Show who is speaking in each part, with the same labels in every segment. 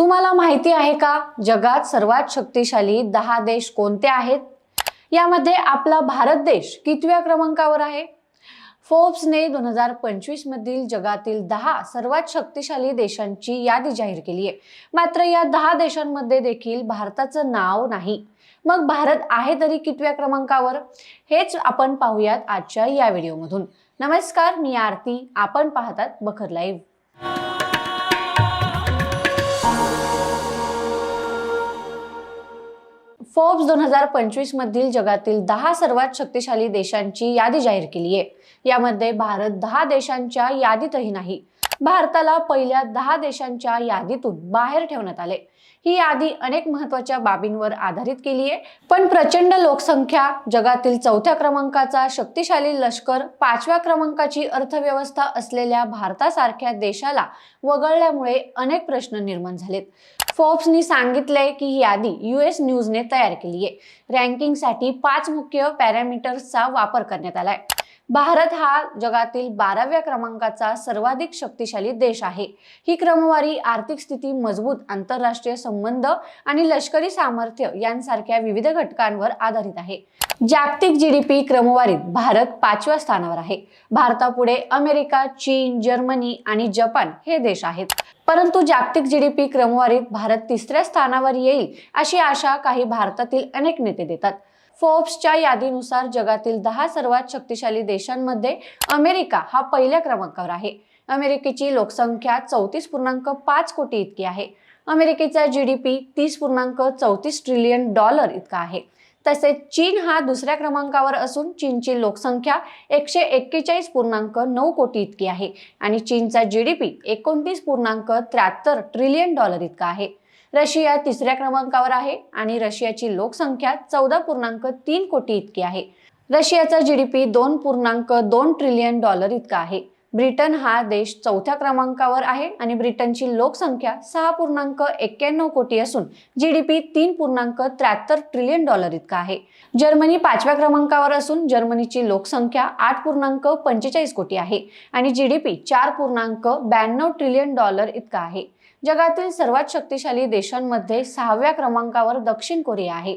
Speaker 1: तुम्हाला माहिती आहे का जगात सर्वात शक्तिशाली दहा देश कोणते आहेत? यामध्ये आपला भारत देश कितव्या क्रमांकावर आहे? फोर्ब्सने दोन हजार पंचवीस मधील जगातील दहा सर्वात शक्तिशाली देशांची यादी जाहीर केली आहे. मात्र या दहा देशांमध्ये देखील भारताचं नाव नाही. मग भारत आहे तरी कितव्या क्रमांकावर? हेच आपण पाहूयात आजच्या या व्हिडिओमधून. नमस्कार मी आरती. आपण पाहतात बखर लाईव्ह. फोर्ब्स दोन हजार पंचवीस मधील जगातील दहा सर्वात शक्तिशाली देशांची यादी जाहीर केली आहे यामध्ये भारत दहा देशांच्या यादीतही नाही भारताला पहिल्या दहा देशांच्या यादीतून बाहेर ठेवण्यात आले. ही यादी अनेक महत्त्वाच्या बाबींवर आधारित केली आहे. पण प्रचंड लोकसंख्या जगातील चौथ्या क्रमांकाचा शक्तिशाली लष्कर पाचव्या क्रमांकाची अर्थव्यवस्था असलेल्या भारतासारख्या देशाला वगळल्यामुळे अनेक प्रश्न निर्माण झालेत. फोर्ब्सनी सांगितलंय की ही यादी युएस न्यूजने तयार केली आहे रँकिंगसाठी पाच मुख्य पॅरामीटर्सचा वापर करण्यात आलाय. भारत हा जगातील बाराव्या क्रमांकाचा सर्वाधिक शक्तिशाली देश आहे. ही क्रमवारी आर्थिक स्थिती मजबूत आंतरराष्ट्रीय संबंध आणि लष्करी सामर्थ्य यांसारख्या विविध घटकांवर आधारित आहे. जागतिक जीडीपी क्रमवारीत भारत पाचव्या स्थानावर आहे. भारतापुढे अमेरिका चीन जर्मनी आणि जपान हे देश आहेत. परंतु जागतिक जीडीपी क्रमवारीत भारत तिसऱ्या स्थानावर येईल अशी आशा काही भारतातील अनेक नेते देतात. फोर्ब्सच्या यादीनुसार जगातील दहा सर्वात शक्तिशाली देशांमध्ये अमेरिका हा पहिल्या क्रमांकावर आहे. अमेरिकेची लोकसंख्या चौतीस पूर्णांक पाच कोटी इतकी आहे. अमेरिकेचा जी डी पी तीस पूर्णांक चौतीस ट्रिलियन डॉलर इतका आहे. तसेच चीन हा दुसऱ्या क्रमांकावर असून चीनची लोकसंख्या एकशे एक्केचाळीस पूर्णांक नऊ कोटी इतकी आहे आणि चीनचा जी डी पी एकोणतीस पूर्णांक त्र्याहत्तर ट्रिलियन डॉलर इतका आहे. रशिया तिसऱ्या क्रमांकावर आहे आणि रशियाची लोकसंख्या चौदा पूर्णांक तीन कोटी इतकी आहे. रशियाचा जी डी पी दोन पूर्णांक दोन ट्रिलियन डॉलर इतका आहे. ब्रिटन हा देश चौथ्या क्रमांकावर आहे आणि ब्रिटनची लोकसंख्या सहा पूर्णांक एक्क्याण्णव कोटी असून जी डी पी तीन पूर्णांक त्र्याहत्तर ट्रिलियन डॉलर इतका आहे. जर्मनी पाचव्या क्रमांकावर असून जर्मनीची लोकसंख्या आठ पूर्णांक पंचेचाळीस कोटी आहे आणि जी डी पी चार पूर्णांक ब्याण्णव ट्रिलियन डॉलर इतका आहे. जगातील सर्वात शक्तिशाली देशांमध्ये सहाव्या क्रमांकावर दक्षिण कोरिया आहे.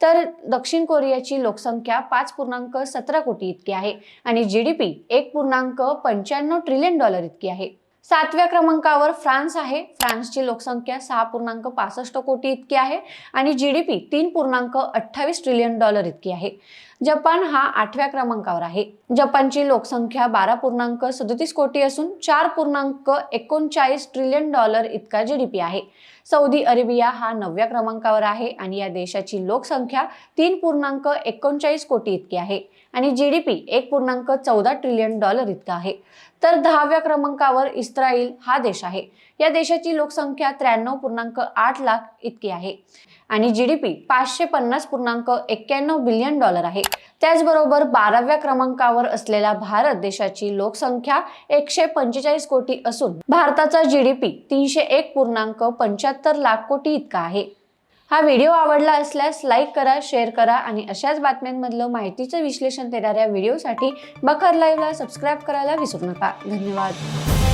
Speaker 1: तर दक्षिण कोरियाची लोकसंख्या पाच पूर्णांक सतरा कोटी इतकी आहे आणि जी डी पी एक पूर्णांक पंच्याण्णव ट्रिलियन डॉलर इतकी आहे. सातव्या क्रमांकावर फ्रान्स आहे. फ्रान्सची लोकसंख्या सहा पूर्णांक पासष्ट कोटी इतकी आहे आणि जी डी पी तीन पूर्णांक अठ्ठावीस ट्रिलियन डॉलर इतकी आहे. जपान हा आठव्या क्रमांकावर आहे. जपानची लोकसंख्या बारा पूर्णांक सदतीस कोटी असून चार पूर्णांक एकोणचाळीस ट्रिलियन डॉलर इतका जी डी पी आहे. सौदी अरेबिया हा नवव्या क्रमांकावर आहे आणि या देशाची लोकसंख्या तीन पूर्णांक एकोणचाळीस कोटी इतकी आहे आणि जी डी पी एक पूर्णांक चौदा ट्रिलियन डॉलर इतका आहे. तर दहाव्या क्रमांकावर इस इस्रायल हा देश आहे. या देशाची लोकसंख्या त्र्याण्णव पूर्णांक आठ लाख इतकी आहे. आणि जी डी पी पाचशे पन्नास पूर्णांक एक्क्याण्णव बिलियन डॉलर आहे. त्याचबरोबर बाराव्या क्रमांकावर असलेला भारत देशाची लोकसंख्या एकशे पंचेचाळीस कोटी असून भारताचा जी डी पी तीनशे एक पूर्णांक पंच्याहत्तर लाख कोटी इतका आहे. हा व्हिडिओ आवडला असल्यास लाईक करा शेअर करा आणि अशाच बातम्यांमधलं माहितीचं विश्लेषण देणाऱ्या व्हिडिओसाठी बखर लाईव्हला सबस्क्राईब करायला विसरू नका. धन्यवाद.